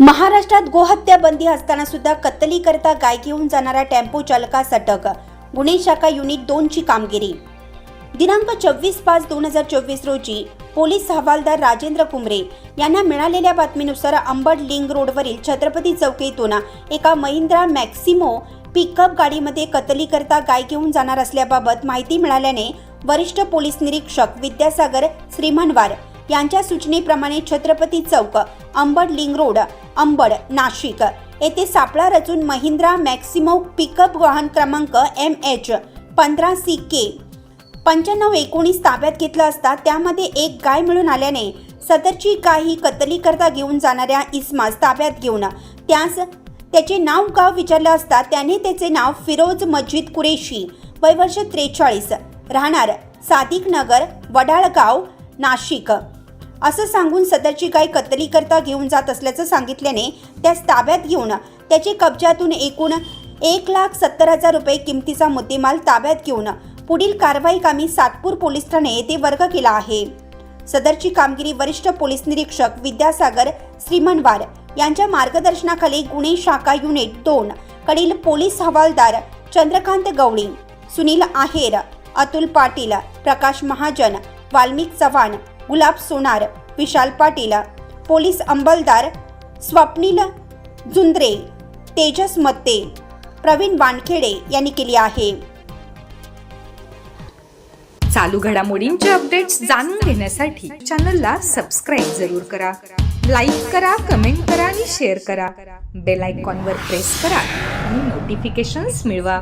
महाराष्ट्रात गोहत्या बंदी असताना सुद्धा कत्तली करता गाय घेऊन जाणाऱ्या टेम्पो चालकास अटक गुन्हे शाखा युनिट दोनची कामगिरी. दिनांक चोवीस पाच दोन हजार चोवीस रोजी पोलीस हवालदार राजेंद्र कुमरे यांना मिळालेल्या बातमीनुसार अंबड लिंग रोडवरील छत्रपती चौकीतून एका महिंद्रा मॅक्सिमो पिकअप गाडीमध्ये कतली करता गाय घेऊन जाणार असल्याबाबत माहिती मिळाल्याने वरिष्ठ पोलीस निरीक्षक विद्यासागर श्रीमनवार यांच्या सूचनेप्रमाणे छत्रपती चौक अंबड लिंग रोड अंबड नाशिक. येथे सापळा रचून महिंद्रा मॅक्सिमो पिकअप वाहन क्रमांक एम एच पंधरा सी के पंच्याण्णव एकोणीस ताब्यात घेतलं असता त्यामध्ये एक गाय मिळून आल्याने सदरची गाय ही कतली करता घेऊन जाणाऱ्या इस्मास ताब्यात घेऊन त्यास त्याचे नाव गाव विचारलं असता त्याने त्याचे नाव फिरोज मजिद कुरेशी वय वर्ष त्रेचाळीस. राहणार सादिक नगर वडाळगाव नाशिक. असं सांगून सदरची गाय कत्तली करता घेऊन जात असल्याचं सांगितल्याने त्यास ताब्यात घेऊन त्याची कब्जातून एकूण एक लाख सत्तर हजार रुपये किमतीचा मुद्देमाल ताब्यात घेऊन पुढील कारवाई कामी सातपूर पोलीस ठाणे येथे वर्ग केला आहे. सदरची कामगिरी वरिष्ठ पोलीस निरीक्षक विद्यासागर श्रीमनवार यांच्या मार्गदर्शनाखाली गुन्हे शाखा युनिट दोन कडील पोलीस हवालदार चंद्रकांत गवळी सुनील आहेर अतुल पाटील प्रकाश महाजन वाल्मिक चव्हाण गुलाब सोनार विशाल पाटील पोलीस अंबलदार स्वप्नील जुंद्रे तेजस मत्ते प्रवीण वानखेडे यांनी केली आहे. चालू घडामोडींचे अपडेट्स जाणून घेण्यासाठी चॅनलला सबस्क्राईब जरूर करा. लाईक करा कमेंट करा आणि शेअर करा. बेल आयकॉनवर प्रेस करा आणि नोटिफिकेशन्स मिळवा.